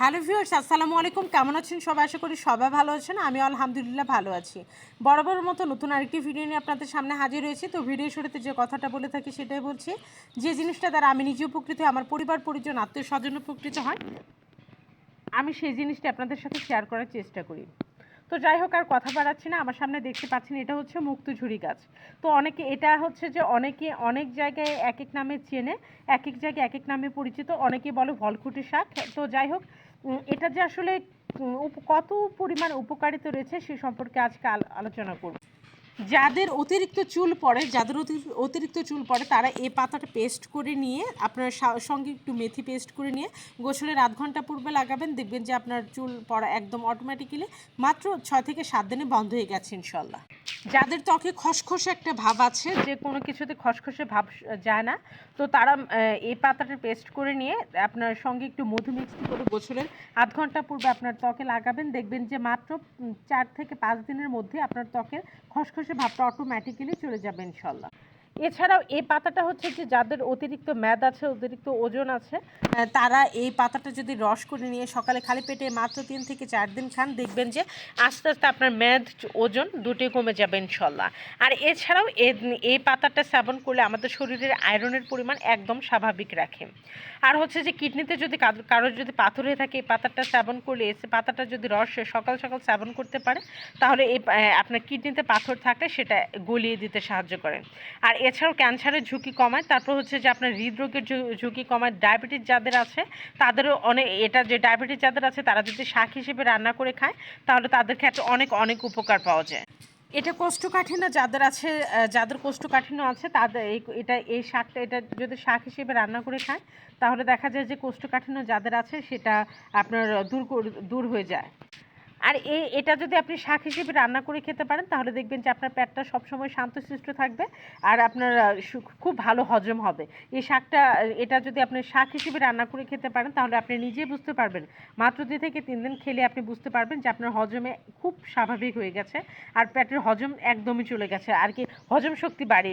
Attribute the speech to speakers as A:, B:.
A: Hello viewers, আসসালামু আলাইকুম। কেমন আছেন সবাই? আশা করি সবাই ভালো আছেন। আমি আলহামদুলিল্লাহ ভালো আছি। বরাবর মতো নতুন আরেকটি ভিডিও নিয়ে আপনাদের সামনে হাজির হয়েছি। তো ভিডিও শুরুতে যে কথাটা বলে থাকি সেটাই বলছি, যে জিনিসটা দ্বারা আমি নিজে উপকৃত আমার পরিবার, পরিজন আত্মীয় স্বজন উপকৃত হয়, আমি সেই জিনিসটা আপনাদের সাথে শেয়ার করার চেষ্টা করি। তো যাই হোক, আর কথা বাড়াচ্ছি না, আমার সামনে দেখতে পাচ্ছেন এটা হচ্ছে মুক্তঝুরি গাছ। তো অনেকে, এটা হচ্ছে যে অনেকে অনেক জায়গায় এক এক নামে চেনে এক এক জায়গায় এক এক নামে পরিচিত, অনেকে বলে ভলকুটি শাক। তো যাই হোক এটা যে আসলে কত পরিমাণ উপকারিতা রয়েছে সে সম্পর্কে আজকে আল- আলোচনা করব। যাদের অতিরিক্ত চুল পড়ে, যাদের অতি- অতিরিক্ত চুল পড়ে, তারা এই পাতাটা পেস্ট করে নিয়ে, আপনার সঙ্গে একটু মেথি পেস্ট করে নিয়ে গোসলের আধ ঘণ্টা পূর্বে লাগাবেন, দেখবেন যে আপনার চুল পড়া একদম অটোমেটিক্যালি মাত্র ছয় থেকে সাত দিনে বন্ধ হয়ে গেছে ইনশাল্লাহ। যাদের ত্বকে খসখসে একটা ভাব আছে, যে কোনো কিছুতে খসখসে ভাব যায় না, তো তারা এই পাতাটা পেস্ট করে নিয়ে, আপনার সঙ্গে একটু মধু মিক্সড করে গোসলের আধ ঘণ্টা পূর্বে আপনার ত্বকে লাগাবেন, দেখবেন যে মাত্র চার থেকে পাঁচ দিনের মধ্যে আপনার ত্বকের খসখসে ভাবটা অটোমেটিক্যালি চলে যাবে ইনশাল্লাহ। এছাড়াও এই পাতাটা হচ্ছে যে যাদের অতিরিক্ত ম্যাদ আছে, অতিরিক্ত ওজন আছে তারা এই পাতাটা যদি রস করে নিয়ে সকালে খালি পেটে মাত্র তিন থেকে চার দিন খান, দেখবেন যে আস্তে আস্তে আপনার ম্যাদ, ওজন দুটোই কমে যাবে ইনশাল্লাহ। আর এছাড়াও এই পাতাটা সেবন করলে আমাদের শরীরের আয়রনের পরিমাণ একদম স্বাভাবিক রাখে। আর হচ্ছে যে কিডনিতে যদি কারো- কারোর যদি পাথর হয়ে থাকে, এই পাতাটা সেবন করলে এই পাতাটা যদি রস সকাল সকাল সেবন করতে পারে, তাহলে এই আপনার কিডনিতে পাথর থাকলে সেটা গলিয়ে দিতে সাহায্য করে। আর এছাড়াও ক্যান্সারের ঝুঁকি কমায়। তারপর হচ্ছে যে আপনার হৃদরোগের ঝুঁকি কমায়। ডায়াবেটিস যাদের আছে, তাদেরও অনেক এটা যে ডায়াবেটিস যাদের আছে, তারা যদি শাক হিসেবে রান্না করে খায়, তাহলে তাদের ক্ষেত্রে অনেক অনেক উপকার পাওয়া যায়। এটা কোষ্ঠকাঠিন্য যাদের আছে যাদের কোষ্ঠকাঠিন্য আছে, তাদের এটা, এই শাকটা, এটা যদি শাক হিসেবে রান্না করে খায়, তাহলে দেখা যায় যে কোষ্ঠকাঠিন্য যাদের আছে, সেটা আপনার দূর দূর হয়ে যায়। আর এই এটা যদি আপনি শাক হিসেবে রান্না করে খেতে পারেন, তাহলে দেখবেন যে আপনার পেটটা সবসময় শান্তশিষ্ট থাকবে আর আপনার খুব ভালো হজম হবে। এই শাকটা, এটা যদি আপনি শাক হিসেবে রান্না করে খেতে পারেন, তাহলে আপনি নিজেই বুঝতে পারবেন। মাত্র দুই থেকে তিন দিন খেলে আপনি বুঝতে পারবেন যে আপনার হজমে খুব স্বাভাবিক হয়ে গেছে আর পেটের হজম একদমই চলে গেছে। আর কি হজম শক্তি বাড়িয়ে